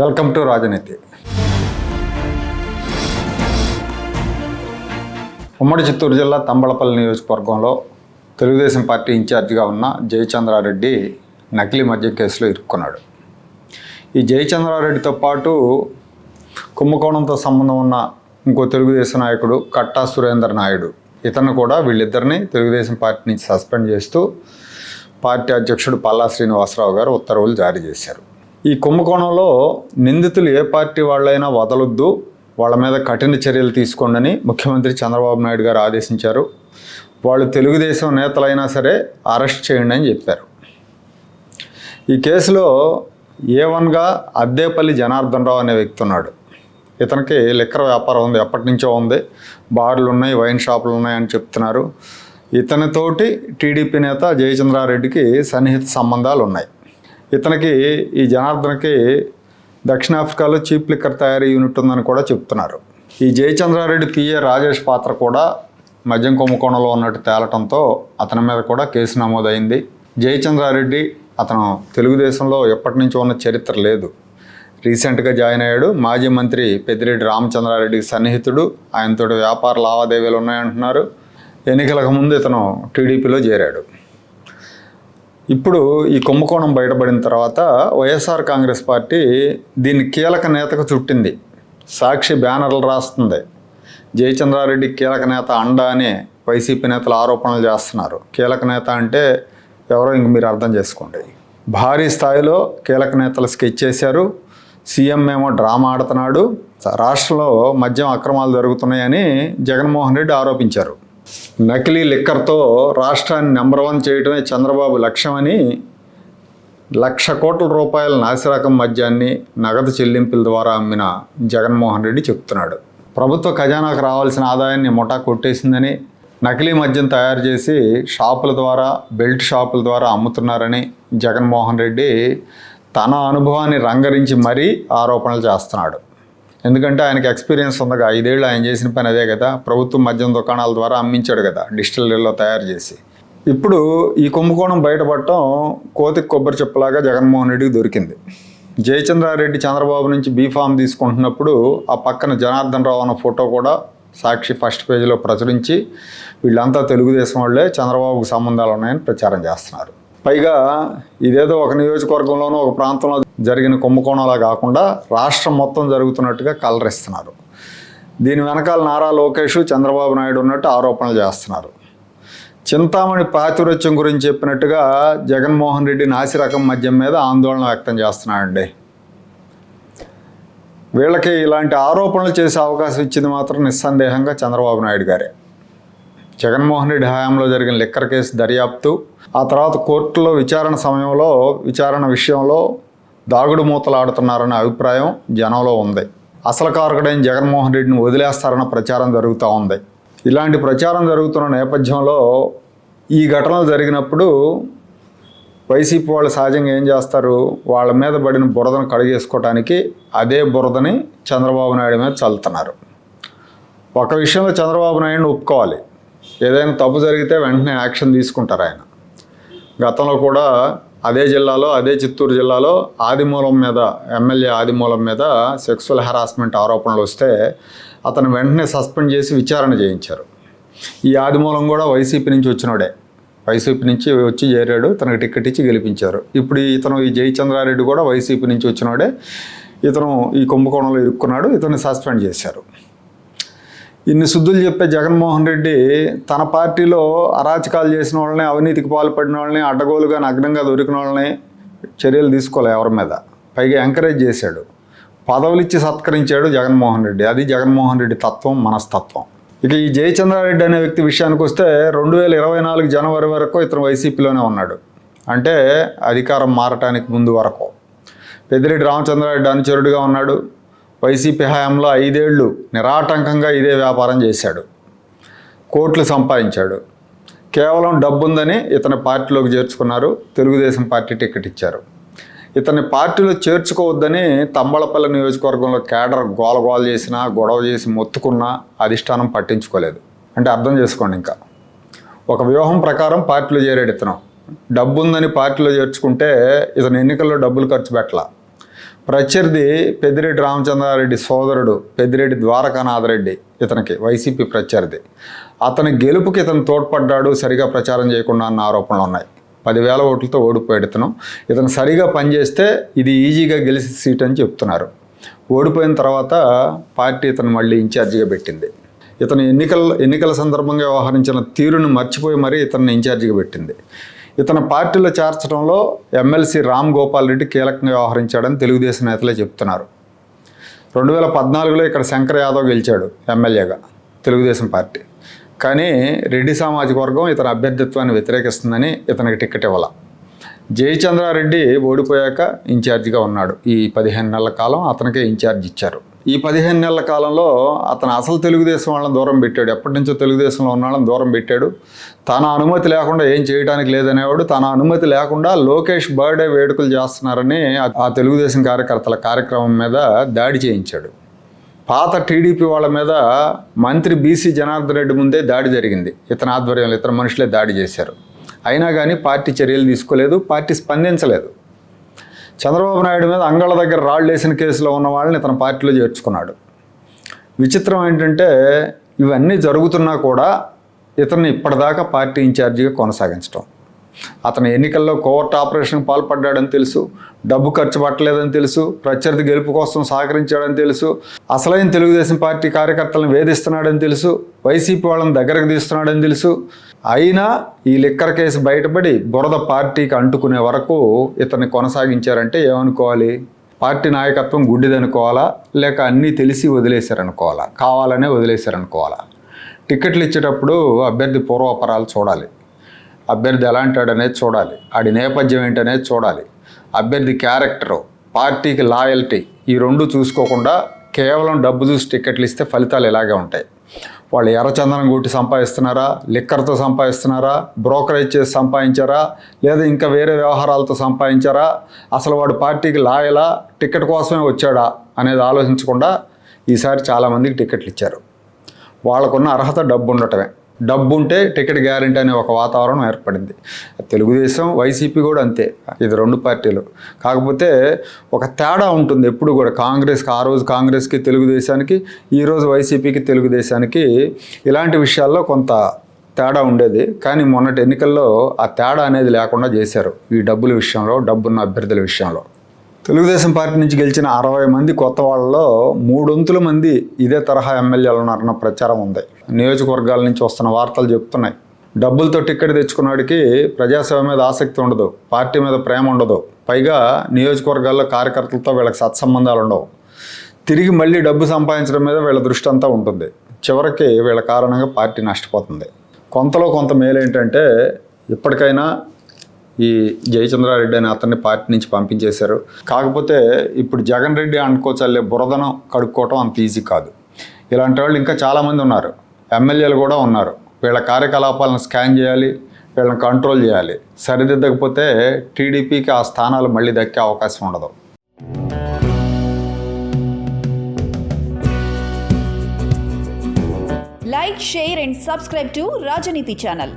Welcome to రాజనీతి. ఉమ్మడి చిత్తూరు జిల్లా తంబళపల్లి నియోజకవర్గంలో తెలుగుదేశం పార్టీ ఇన్ఛార్జిగా ఉన్న జయచంద్రారెడ్డి నకిలీ మద్యం కేసులో ఇరుక్కున్నాడు. ఈ జయచంద్రారెడ్డితో పాటు కుంభకోణంతో సంబంధం ఉన్న ఇంకో తెలుగుదేశం నాయకుడు కట్టా సురేందర్ నాయుడు ఇతను కూడా వీళ్ళిద్దరిని తెలుగుదేశం పార్టీ నుంచి సస్పెండ్ చేస్తూ పార్టీ అధ్యక్షుడు పల్లా శ్రీనివాసరావు గారు ఉత్తర్వులు జారీ చేశారు. ఈ కుంభకోణంలో నిందితులు ఏ పార్టీ వాళ్ళైనా వదలొద్దు వాళ్ళ మీద కఠిన చర్యలు తీసుకోండి ముఖ్యమంత్రి చంద్రబాబు నాయుడు గారు ఆదేశించారు. వాళ్ళు తెలుగుదేశం నేతలైనా సరే అరెస్ట్ చేయండి అని చెప్పారు. ఈ కేసులో ఏ వన్గా అద్దేపల్లి జనార్దన్ రావు అనే వ్యక్తి ఉన్నాడు. ఇతనికి లిక్కర్ వ్యాపారం ఉంది ఎప్పటి నుంచో ఉంది. బార్లు ఉన్నాయి వైన్ షాపులు ఉన్నాయి అని చెప్తున్నారు. ఇతనితోటి టీడీపీ నేత జయచంద్రారెడ్డికి సన్నిహిత సంబంధాలు ఉన్నాయి. ఇతనికి ఈ జనార్దన్కి దక్షిణాఫ్రికాలో చీప్ లిక్కర్ తయారీ యూనిట్ ఉందని కూడా చెప్తున్నారు. ఈ జయచంద్రారెడ్డి పిఏ రాజేష్ పాత్ర కూడా మద్యం కుంభకోణంలో ఉన్నట్టు తేలటంతో అతని మీద కూడా కేసు నమోదైంది. జయచంద్రారెడ్డి అతను తెలుగుదేశంలో ఎప్పటి నుంచో ఉన్న చరిత్ర లేదు. రీసెంట్గా జాయిన్ అయ్యాడు. మాజీ మంత్రి పెద్దిరెడ్డి రామచంద్రారెడ్డికి సన్నిహితుడు. ఆయనతోటి వ్యాపార లావాదేవీలు ఉన్నాయంటున్నారు. ఎన్నికలకు ముందు ఇతను టీడీపీలో చేరాడు. ఇప్పుడు ఈ కుంభకోణం బయటపడిన తర్వాత వైఎస్ఆర్ కాంగ్రెస్ పార్టీ దీన్ని కీలక నేతకు చుట్టింది. సాక్షి బ్యానర్లు రాస్తుంది. జయచంద్రారెడ్డి కీలక నేత అండ అని వైసీపీ నేతలు ఆరోపణలు చేస్తున్నారు. కీలక నేత అంటే ఎవరో ఇంక మీరు అర్థం చేసుకోండి. భారీ స్థాయిలో కీలక నేతలు స్కెచ్ చేశారు. సీఎం ఏమో డ్రామా ఆడుతున్నాడు. రాష్ట్రంలో మద్యం అక్రమాలు జరుగుతున్నాయని జగన్మోహన్ రెడ్డి ఆరోపించారు. నకిలీ లిక్కర్తో రాష్ట్రాన్ని నెంబర్ వన్ చేయడమే చంద్రబాబు లక్ష్యమని లక్ష కోట్ల రూపాయల నాసిరకం మద్యాన్ని నగదు చెల్లింపుల ద్వారా అమ్మిన జగన్మోహన్ రెడ్డి చెప్తున్నాడు. ప్రభుత్వ ఖజానాకు రావాల్సిన ఆదాయాన్ని ముఠా కొట్టేసిందని నకిలీ మద్యం తయారు చేసి షాపుల ద్వారా బెల్ట్ షాపుల ద్వారా అమ్ముతున్నారని జగన్మోహన్ రెడ్డి తన అనుభవాన్ని రంగరించి మరీ ఆరోపణలు చేస్తున్నాడు. ఎందుకంటే ఆయనకి ఎక్స్పీరియన్స్ ఉందగా ఐదేళ్ళు ఆయన చేసిన పని అదే కదా ప్రభుత్వం మద్యం దుకాణాల ద్వారా అమ్మించాడు కదా డిస్టిలరీలో తయారు చేసి. ఇప్పుడు ఈ కుంభకోణం బయటపడటం కోతికి కొబ్బరి చెప్పలాగా జగన్మోహన్ రెడ్డికి దొరికింది. జయచంద్రారెడ్డి చంద్రబాబు నుంచి బీఫామ్ తీసుకుంటున్నప్పుడు ఆ పక్కన జనార్దన్ రావు అన్న ఫోటో కూడా సాక్షి ఫస్ట్ పేజీలో ప్రచురించి వీళ్ళంతా తెలుగుదేశం వాళ్ళే చంద్రబాబుకు సంబంధాలు ఉన్నాయని ప్రచారం చేస్తున్నారు. పైగా ఇదేదో ఒక నియోజకవర్గంలోనూ ఒక ప్రాంతంలో జరిగిన కుంభకోణంలా కాకుండా రాష్ట్రం మొత్తం జరుగుతున్నట్టుగా కలరిస్తున్నారు. దీని వెనకాల నారా లోకేష్ చంద్రబాబు నాయుడు ఉన్నట్టు ఆరోపణలు చేస్తున్నారు. చింతామణి పాతివృత్యం గురించి చెప్పినట్టుగా జగన్మోహన్ రెడ్డి నాసిరకం మద్యం మీద ఆందోళన వ్యక్తం చేస్తున్నాడండి. వీళ్ళకి ఇలాంటి ఆరోపణలు చేసే అవకాశం ఇచ్చింది మాత్రం నిస్సందేహంగా చంద్రబాబు నాయుడు గారే. జగన్మోహన్ రెడ్డి హయాంలో జరిగిన లిక్కర్ కేసు దర్యాప్తు ఆ తర్వాత కోర్టులో విచారణ సమయంలో విచారణ విషయంలో దాగుడు మూతలాడుతున్నారనే అభిప్రాయం జనంలో ఉంది. అసలు కారకుడైన జగన్మోహన్ రెడ్డిని వదిలేస్తారన్న ప్రచారం జరుగుతూ ఉంది. ఇలాంటి ప్రచారం జరుగుతున్న నేపథ్యంలో ఈ ఘటనలు జరిగినప్పుడు వైసీపీ వాళ్ళు సహజంగా ఏం చేస్తారు? వాళ్ళ మీద పడిన బురదను కడిగేసుకోవటానికి అదే బురదని చంద్రబాబు నాయుడు మీద చల్లుతున్నారు. ఒక విషయంలో చంద్రబాబు నాయుడుని ఒప్పుకోవాలి. ఏదైనా తప్పు జరిగితే వెంటనే యాక్షన్ తీసుకుంటారు ఆయన. గతంలో కూడా అదే జిల్లాలో అదే చిత్తూరు జిల్లాలో ఆదిమూలం మీద ఎమ్మెల్యే ఆదిమూలం మీద సెక్సువల్ హెరాస్మెంట్ ఆరోపణలు వస్తే అతను వెంటనే సస్పెండ్ చేసి విచారణ చేయించారు. ఈ ఆదిమూలం కూడా వైసీపీ నుంచి వచ్చినోడే. వైసీపీ నుంచి వచ్చి చేరాడు తనకు టికెట్ ఇచ్చి గెలిపించారు. ఇప్పుడు ఇతను ఈ జయచంద్రారెడ్డి కూడా వైసీపీ నుంచి వచ్చినోడే. ఇతను ఈ కుంభకోణంలో ఇరుక్కున్నాడు ఇతను సస్పెండ్ చేశారు. ఇన్ని శుద్ధులు చెప్పే జగన్మోహన్ రెడ్డి తన పార్టీలో అరాచకాలు చేసిన వాళ్ళని అవినీతికి పాల్పడిన వాళ్ళని అడ్డగోలుగా నగ్నంగా దొరికిన వాళ్ళని చర్యలు తీసుకోలే ఎవరి మీద. పైగా ఎంకరేజ్ చేశాడు. పదవులు ఇచ్చి సత్కరించాడు జగన్మోహన్ రెడ్డి. అది జగన్మోహన్ రెడ్డి తత్వం మనస్తత్వం. ఇక ఈ జయచంద్రారెడ్డి అనే వ్యక్తి విషయానికి వస్తే రెండు వేల ఇరవై నాలుగు జనవరి వరకు ఇతను వైసీపీలోనే ఉన్నాడు. అంటే అధికారం మారటానికి ముందు వరకు. పెద్దిరెడ్డి రామచంద్రారెడ్డి అనుచరుడిగా ఉన్నాడు. వైసీపీ హయాంలో ఐదేళ్ళు నిరాటంకంగా ఇదే వ్యాపారం చేశాడు. కోట్లు సంపాదించాడు. కేవలం డబ్బుందని ఇతని పార్టీలోకి చేర్చుకున్నారు. తెలుగుదేశం పార్టీ టికెట్ ఇచ్చారు. ఇతని పార్టీలో చేర్చుకోవద్దని తంబళపల్లి నియోజకవర్గంలో కేడర్ గోలగోల చేసినా గొడవ చేసి మొత్తుకున్నా అధిష్టానం పట్టించుకోలేదు. అంటే అర్థం చేసుకోండి ఇంకా. ఒక వ్యూహం ప్రకారం పార్టీలో చేరాడు ఇతను. డబ్బుందని పార్టీలో చేర్చుకుంటే ఇతను ఎన్నికల్లో డబ్బులు ఖర్చు పెట్టలా. ప్రత్యర్థి పెద్దిరెడ్డి రామచంద్రారెడ్డి సోదరుడు పెద్దిరెడ్డి ద్వారకానాథరెడ్డి ఇతనికి వైసీపీ ప్రత్యర్థి. అతని గెలుపుకి ఇతను తోడ్పడ్డాడు సరిగా ప్రచారం చేయకుండా అన్న ఆరోపణలు ఉన్నాయి. పదివేల ఓట్లతో ఓడిపోయాడు ఇతను. ఇతను సరిగా పనిచేస్తే ఇది ఈజీగా గెలిచి సీట్ అని చెప్తున్నారు. ఓడిపోయిన తర్వాత పార్టీ ఇతను మళ్ళీ ఇన్ఛార్జిగా పెట్టింది. ఇతను ఎన్నికల ఎన్నికల సందర్భంగా వ్యవహరించిన తీరును మర్చిపోయి మరీ ఇతన్ని ఇన్ఛార్జిగా పెట్టింది. ఇతను పార్టీలో చేర్చడంలో ఎమ్మెల్సీ రామ్ గోపాల్ రెడ్డి కీలకంగా వ్యవహరించాడని తెలుగుదేశం నేతలే చెప్తున్నారు. రెండు వేల పద్నాలుగులో ఇక్కడ శంకర్ యాదవ్ గెలిచాడు ఎమ్మెల్యేగా తెలుగుదేశం పార్టీ. కానీ రెడ్డి సామాజిక వర్గం ఇతని అభ్యర్థిత్వాన్ని వ్యతిరేకిస్తుందని ఇతనికి టికెట్ ఇవ్వాల. జయచంద్రారెడ్డి ఓడిపోయాక ఇన్ఛార్జిగా ఉన్నాడు. ఈ పదిహేను నెలల కాలం అతనికే ఇన్ఛార్జ్ ఇచ్చారు. ఈ పదిహేను నెలల కాలంలో అతను అసలు తెలుగుదేశం వాళ్ళని దూరం పెట్టాడు. ఎప్పటి నుంచో తెలుగుదేశంలో ఉన్న వాళ్ళని దూరం పెట్టాడు. తన అనుమతి లేకుండా ఏం చేయడానికి లేదనేవాడు తన అనుమతి లేకుండా లోకేష్ బర్త్డే వేడుకలు చేస్తున్నారని ఆ- తెలుగుదేశం కార్యకర్తల కార్యక్రమం మీద దాడి చేయించాడు. పాత టీడీపీ వాళ్ళ మీద మంత్రి బీసీ జనార్దన్ రెడ్డి ముందే దాడి జరిగింది. ఇతని ఆధ్వర్యంలో ఇతర మనుషులే దాడి చేశారు. అయినా కానీ పార్టీ చర్యలు తీసుకోలేదు పార్టీ స్పందించలేదు. చంద్రబాబు నాయుడు మీద అంగళ దగ్గర రాళ్ళు వేసిన కేసులో ఉన్న వాళ్ళని ఇతను పార్టీలో చేర్చుకున్నాడు. విచిత్రం ఏంటంటే ఇవన్నీ జరుగుతున్నా కూడా ఇతన్ని ఇప్పటిదాకా పార్టీ ఇన్ఛార్జిగా కొనసాగించడం అతను ఎన్నికల్లో కోవర్ట్ ఆపరేషన్కి పాల్పడ్డాడని తెలుసు డబ్బు ఖర్చు పట్టలేదని తెలుసు ప్రత్యర్థి గెలుపు కోసం సహకరించాడని తెలుసు అసలైన తెలుగుదేశం పార్టీ కార్యకర్తలను వేధిస్తున్నాడని తెలుసు వైసీపీ వాళ్ళని దగ్గరకు తీస్తున్నాడని తెలుసు. అయినా ఈ లిక్కర్ కేసు బయటపడి బురద పార్టీకి అంటుకునే వరకు ఇతన్ని కొనసాగించారంటే ఏమనుకోవాలి? పార్టీ నాయకత్వం గుడ్డిదనుకోవాలా? లేక అన్నీ తెలిసి వదిలేశారనుకోవాలా? కావాలనే వదిలేశారనుకోవాలా? టికెట్లు ఇచ్చేటప్పుడు అభ్యర్థి పూర్వాపరాలు చూడాలి. అభ్యర్థి ఎలాంటి అనేది చూడాలి. ఆడి నేపథ్యం ఏంటనేది చూడాలి. అభ్యర్థి క్యారెక్టరు పార్టీకి లాయల్టీ ఈ రెండు చూసుకోకుండా కేవలం డబ్బు చూసి టికెట్లు ఇస్తే ఫలితాలు ఇలాగే ఉంటాయి. వాళ్ళు ఎర్రచందనం గుట్టి సంపాదిస్తున్నారా? లిక్కర్తో సంపాదిస్తున్నారా? బ్రోకరేజ్ చేసి సంపాదించారా? లేదా ఇంకా వేరే వ్యవహారాలతో సంపాదించారా? అసలు వాడు పార్టీకి లాయలా? టికెట్ కోసమే వచ్చాడా? అనేది ఆలోచించకుండా ఈసారి చాలామందికి టికెట్లు ఇచ్చారు. వాళ్ళకున్న అర్హత డబ్బు ఉండటమే. డబ్బు ఉంటే టికెట్ గ్యారెంటీ అనే ఒక వాతావరణం ఏర్పడింది. తెలుగుదేశం వైసీపీ కూడా అంతే. ఇది రెండు పార్టీలు. కాకపోతే ఒక తేడా ఉంటుంది ఎప్పుడు కూడా. కాంగ్రెస్కి ఆ రోజు కాంగ్రెస్కి తెలుగుదేశానికి ఈరోజు వైసీపీకి తెలుగుదేశానికి ఇలాంటి విషయాల్లో కొంత తేడా ఉండేది. కానీ మొన్నటి ఎన్నికల్లో ఆ తేడా అనేది లేకుండా చేశారు ఈ డబ్బుల విషయంలో డబ్బున్న అభ్యర్థుల విషయంలో. తెలుగుదేశం పార్టీ నుంచి గెలిచిన అరవై మంది కొత్త వాళ్ళలో మూడొంతుల మంది ఇదే తరహా ఎమ్మెల్యేలు ఉన్నారన్న ప్రచారం ఉంది. నియోజకవర్గాల నుంచి వస్తున్న వార్తలు చెప్తున్నాయి. డబ్బులతో టిక్కెట్ తెచ్చుకున్నాడికి ప్రజాసేవ మీద ఆసక్తి ఉండదు పార్టీ మీద ప్రేమ ఉండదు. పైగా నియోజకవర్గాల్లో కార్యకర్తలతో వీళ్ళకి సత్సంబంధాలు ఉండవు. తిరిగి మళ్ళీ డబ్బు సంపాదించడం మీద వీళ్ళ దృష్టి అంతా ఉంటుంది. చివరికి వీళ్ళ కారణంగా పార్టీ నష్టపోతుంది. కొంతలో కొంత మేలు ఏంటంటే ఇప్పటికైనా ఈ జయచంద్రారెడ్డి అనే అతన్ని పార్టీ నుంచి పంపించేశారు. కాకపోతే ఇప్పుడు జగన్ రెడ్డి అనుకోచల్లే బురదను కడుక్కోవటం అంత ఈజీ కాదు. ఇలాంటి వాళ్ళు ఇంకా చాలామంది ఉన్నారు. ఎమ్మెల్యేలు కూడా ఉన్నారు. వీళ్ళ కార్యకలాపాలను స్కాన్ చేయాలి వీళ్ళని కంట్రోల్ చేయాలి. సరిదిద్దకపోతే టీడీపీకి ఆ స్థానాలు మళ్ళీ దక్కే అవకాశం ఉండదు. Like share and subscribe to Rajaneethi channel.